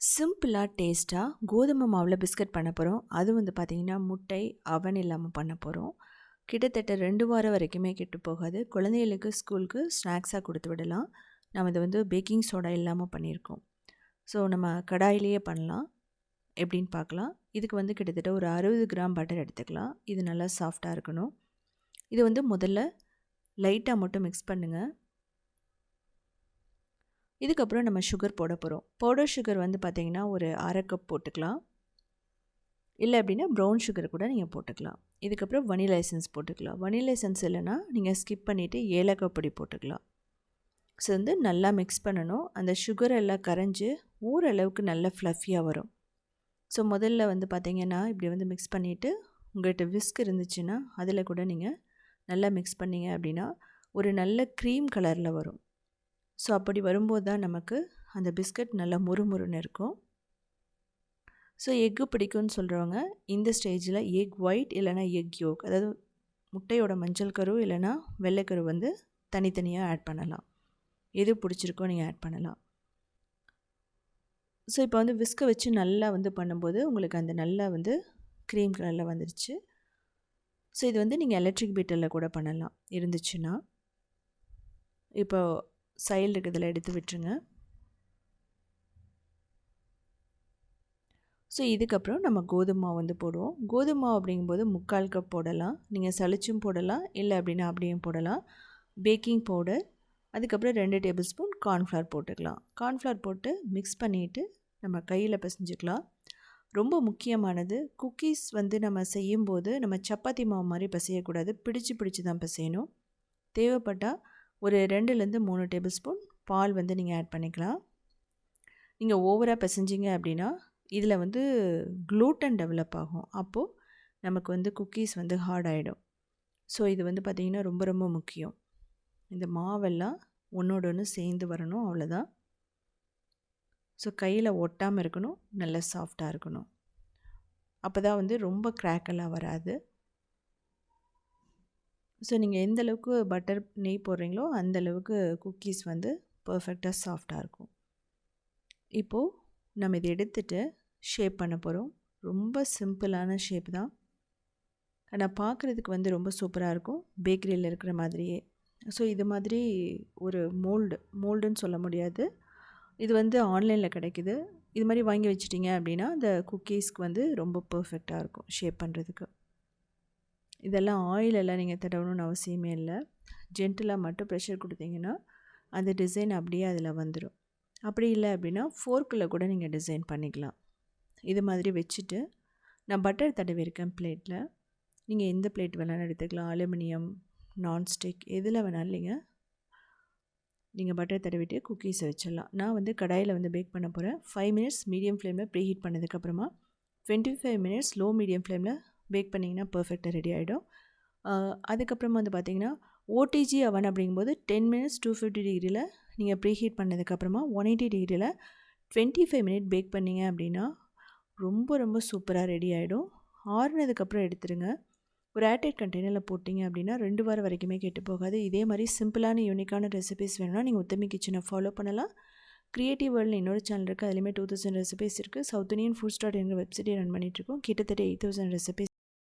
சிம்பிளாக டேஸ்ட்டாக கோதுமை மாவில் பிஸ்கட் பண்ண போகிறோம் அது வந்து பார்த்திங்கன்னா முட்டை அவன் இல்லாமல் பண்ண போகிறோம் கிட்டத்தட்ட ரெண்டு வாரம் வரைக்குமே கெட்டு போகாது. குழந்தைகளுக்கு ஸ்கூலுக்கு ஸ்நாக்ஸாக கொடுத்து விடலாம். நம்ம இதை வந்து பேக்கிங் சோடா இல்லாமல் பண்ணியிருக்கோம் ஸோ நம்ம கடாயிலேயே பண்ணலாம். எப்படின்னு பார்க்கலாம் இதுக்கு வந்து கிட்டத்தட்ட ஒரு அறுபது கிராம் பட்டர் எடுத்துக்கலாம். இது நல்லா சாஃப்டாக இருக்கணும். இது வந்து முதல்ல லைட்டாக மட்டும் மிக்ஸ் பண்ணுங்கள் இதுக்கப்புறம் நம்ம சுகர் போட போகிறோம் பவுடர் சுகர் வந்து பார்த்திங்கன்னா ஒரு அரை கப் போட்டுக்கலாம். இல்லை அப்படின்னா ப்ரௌன் சுகர் கூட நீங்கள் போட்டுக்கலாம். இதுக்கப்புறம் வனிலா எசன்ஸ் போட்டுக்கலாம். வனிலா எசன்ஸ் இல்லைன்னா நீங்கள் ஸ்கிப் பண்ணிவிட்டு ஏலக்காய் பொடி போட்டுக்கலாம். ஸோ வந்து நல்லா மிக்ஸ் பண்ணணும். அந்த சுகர் எல்லாம் கரைஞ்சி ஓரளவுக்கு நல்லா ஃப்ளஃபியாக வரும். ஸோ முதல்ல வந்து பார்த்திங்கன்னா இப்படி வந்து மிக்ஸ் பண்ணிவிட்டு உங்கள்கிட்ட விஸ்க் இருந்துச்சுன்னா அதில் கூட நீங்கள் நல்லா மிக்ஸ் பண்ணிங்க அப்படின்னா ஒரு நல்ல க்ரீம் கலரில் வரும். ஸோ அப்படி வரும்போது தான் நமக்கு அந்த பிஸ்கட் நல்லா முறுமுறுன்னு இருக்கும். ஸோ எக்கு பிடிக்கும்னு சொல்கிறவங்க இந்த ஸ்டேஜில் எக் ஒயிட் இல்லைனா எக் யோக் அதாவது முட்டையோட மஞ்சள் கரு இல்லைனா வெள்ளைக்கரு வந்து தனித்தனியாக ஆட் பண்ணலாம். எது பிடிச்சிருக்கோ நீங்கள் ஆட் பண்ணலாம். ஸோ இப்போ வந்து விஸ்கை வச்சு நல்லா வந்து பண்ணும்போது உங்களுக்கு அந்த நல்லா வந்து க்ரீம் கலரில் வந்துருச்சு. ஸோ இது வந்து நீங்கள் எலக்ட்ரிக் பீட்டரில் கூட பண்ணலாம். இருந்துச்சுன்னா இப்போ சைல் இருக்கிறதில் எடுத்து விட்டுருங்க. ஸோ இதுக்கப்புறம் நம்ம கோதுமை வந்து போடுவோம். கோதுமை அப்படிங்கும்போது முக்கால் கப் போடலாம். நீங்கள் சளிச்சும் போடலாம். இல்லை அப்படின்னா அப்படியும் போடலாம். Baking powder. அதுக்கப்புறம் ரெண்டு டேபிள் ஸ்பூன் கார்ன்ஃப்ளவர் போட்டுக்கலாம். கார்ன்ஃப்ளவர் போட்டு மிக்ஸ் பண்ணிவிட்டு நம்ம கையில் பிசைஞ்சிக்கலாம். ரொம்ப முக்கியமானது குக்கீஸ் வந்து நம்ம செய்யும்போது நம்ம சப்பாத்தி மாவு மாதிரி பிசையக்கூடாது. பிடிச்சு பிடிச்சி தான் பிசையணும். தேவைப்பட்டால் ஒரு ரெண்டுலேருந்து மூணு டேபிள் ஸ்பூன் பால் வந்து நீங்கள் ஆட் பண்ணிக்கலாம். நீங்கள் ஓவராக பிசைஞ்சிங்க அப்படின்னா இதில் வந்து க்ளூட்டன் டெவலப் ஆகும். அப்போது நமக்கு வந்து குக்கீஸ் வந்து ஹார்ட் ஆகிடும் ஸோ இது வந்து பார்த்திங்கன்னா ரொம்ப ரொம்ப முக்கியம். இந்த மாவெல்லாம் ஒன்றோட ஒன்று சேர்ந்து வரணும் அவ்வளோதான். ஸோ கையில் ஒட்டாமல் இருக்கணும் நல்ல சாஃப்டாக இருக்கணும். அப்போ தான் வந்து ரொம்ப கிராக்கெல்லாம் வராது. ஸோ நீங்கள் எந்த அளவுக்கு பட்டர் நெய் போடுறீங்களோ அந்த அளவுக்கு குக்கீஸ் வந்து பர்ஃபெக்டாக சாஃப்டாக இருக்கும். இப்போது நம்ம இதை எடுத்துகிட்டு ஷேப் பண்ண போகிறோம் ரொம்ப சிம்பிளான ஷேப் தான். ஆனால் பார்க்குறதுக்கு வந்து ரொம்ப சூப்பராக இருக்கும். பேக்கரியில் இருக்கிற மாதிரியே. ஸோ இது மாதிரி ஒரு மோல்டு மோல்டுன்னு சொல்ல முடியாது. இது வந்து ஆன்லைனில் கிடைக்குது. இது மாதிரி வாங்கி வச்சிட்டிங்க அப்படின்னா அந்த குக்கீஸ்க்கு வந்து ரொம்ப பர்ஃபெக்டாக இருக்கும் ஷேப் பண்ணுறதுக்கு இதெல்லாம் ஆயிலெல்லாம் நீங்கள் தடவணும்னு அவசியமே இல்லை. ஜென்டிலாக மட்டும் ப்ரெஷர் கொடுத்தீங்கன்னா அந்த டிசைன் அப்படியே அதில் வந்துடும் அப்படி இல்லை அப்படின்னா ஃபோர்க்கில் கூட நீங்கள் டிசைன் பண்ணிக்கலாம். இது மாதிரி வச்சுட்டு நான் பட்டர் தடவிருக்கேன் பிளேட்டில் நீங்கள் எந்த பிளேட் வேணாலும் எடுத்துக்கலாம். அலுமினியம் நான்ஸ்டிக் எதில் வேணாலும் நீங்கள் நீங்கள் பட்டர் தடவிட்டு குக்கீஸை வச்சிடலாம். நான் வந்து கடாயில் வந்து பேக் பண்ண போகிறேன் ஃபைவ் மினிட்ஸ் மீடியம் ஃப்ளேமில் ப்ரீ ஹீட் பண்ணதுக்கப்புறமா twenty five minutes low medium ஃப்ளேமில் பேக் பண்ணிங்கன்னா பர்ஃபெக்டாக ரெடி ஆகிடும் அதுக்கப்புறமா வந்து பார்த்திங்கன்னா ஓடிஜி அவன் அப்படிங்கும்போது டென் மினிட்ஸ் டூ ஃபிஃப்டி டிகிரியில் நீங்கள் ப்ரீ ஹீட் பண்ணதுக்கப்புறமா ஒன் எயிட்டி டிகிரியில் டுவெண்ட்டி ஃபைவ் மினிட் பேக் பண்ணிங்க அப்படின்னா ரொம்ப ரொம்ப சூப்பராக ரெடி ஆகிடும் ஆறுனதுக்கப்புறம் எடுத்துருங்க. ஒரு ஏர்டைட் கண்டெய்னரில் போட்டிங்க அப்படின்னா ரெண்டு வாரம் வரைக்குமே கெட்டு போகாது. இதே மாதிரி சிம்பிளான யூனிக்கான ரெசிபிஸ் வேணும்னா நீங்கள் உத்தமி கிச்சனை ஃபாலோ பண்ணலாம். க்ரியேட்டிவ் வேர்ல்டு இன்னொரு சேனல் இருக்குது அதுலேயுமே டூ தௌசண்ட் ரெசிபிஸ் இருக்குது சவுத் இந்தியன் ஃபுட் ஸ்டார்ட் என்ற வெப்சைட்டை ரன் பண்ணிகிட்ருக்கோம் கிட்டத்தட்ட எயிட் தௌசண்ட் ரெசிபிஸ்